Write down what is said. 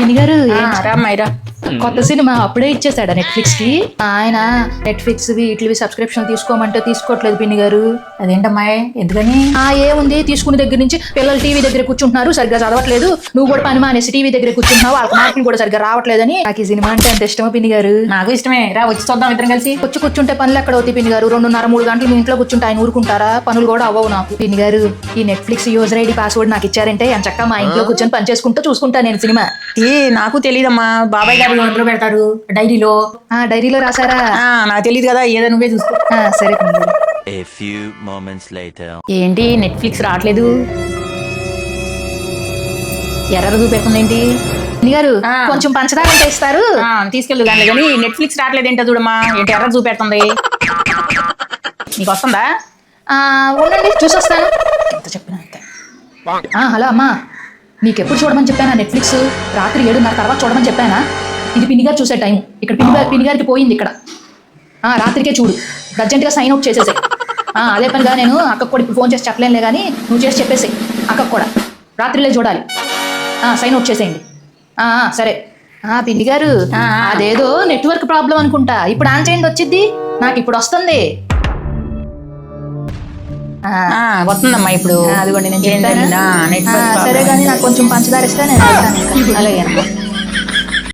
పిన్ని గారు కొత్త సినిమా అప్పుడే ఇచ్చేసాడా నెట్ఫ్లిక్స్కి ఆయన నెట్ఫ్లిక్స్ వీటివి సబ్స్క్రిప్షన్ తీసుకోమంటే తీసుకోవట్లేదు పిన్ని గారు. అదేంటమ్మాయి? ఎందుకని? ఆ ఏముంది? తీసుకునే దగ్గర నుంచి పిల్లలు టీవీ దగ్గర కూర్చుంటున్నారు సరిగ్గా చదవట్లేదు. నువ్వు కూడా పని మానేసి టీవీ దగ్గర కూర్చుంటున్నావు వాళ్ళకి మార్కులు కూడా సరిగ్గా రావట్లేదని. నాకు ఈ సినిమా అంటే అంత ఇష్టమో పిన్ని గారు? నాకు ఇష్టమే. రా వచ్చి చూద్దాం ఇద్దరం కలిసి. వచ్చి కూర్చుంటే పనులు ఎక్కడ అవుతాయి పిన్ని గారు? రెండున్నర మూడు గంటలు మీ ఇంట్లో కూర్చుంటే ఆయన ఊరుకుంటారా? పనులు కూడా అవ్వవు నాకు. పిన్ని గారు ఈ నెట్ఫ్లిక్స్ యూజర్ ఐడి పాస్వర్డ్ నాకు ఇచ్చారంటే చక్కగా మా ఇంట్లో కూర్చొని పని చేసుకుంటూ చూసుకుంటా నేను సినిమా. ఏ నాకు తెలియదమ్మా బాబాయ్ గారు ఎందులో పెడతారు డైరీలో. ఆ డైరీలో రాసారా ఆ, నాకు తెలియదు కదా ఏదో నువ్వే చూసుకో. ఆ, సరే. ఏంటి నెట్ఫ్లిక్స్ రావట్లేదు? ఎర్ర చూపెడుతుంది ఏంటి పిన్ని గారు. కొంచెం పంచదార ఉంటే ఇస్తారు. తీసుకెళ్ళు కానీ కానీ నెట్ఫ్లిక్స్ రావట్లేదు ఏంటో చూడమ్మా. ఏంటి ఎర్ర చూపెడుతుంది? నీకు వస్తుందా? ఆ, ఉండండి చూసొస్తాను. ఎంత చెప్పినా అంతే. ఆ, హలో అమ్మా. నీకు ఎప్పుడు చూడమని చెప్పానా నెట్ఫ్లిక్స్ రాత్రి ఏడున్నర తర్వాత చూడమని చెప్పానా? ఇది పిన్ని గారు చూసే టైం ఇక్కడ పిన్ని గారు పిన్ని గారికి పోయింది ఇక్కడ. ఆ, రాత్రికే చూడు. అర్జెంటుగా సైన్ అవుట్ చేసేసాయి. అదే పనిగా నేను అక్కకు కూడా ఇప్పుడు ఫోన్ చేసి చెప్పలేనులే కానీ నువ్వు చేసి చెప్పేసాయి అక్కకు కూడా. రాత్రిలే చూడాలి. సైన్ అవుట్ చేసేయండి. సరే. పిన్ని గారు. అదేదో నెట్వర్క్ ప్రాబ్లం అనుకుంటా. ఇప్పుడు ఆన్ చేయండి వచ్చింది నాకు ఇప్పుడు వస్తుంది. వస్తుందమ్మా ఇప్పుడు అదిగోండి నేను. సరే కానీ నాకు కొంచెం పంచదార ఇస్తే నేను. అలాగే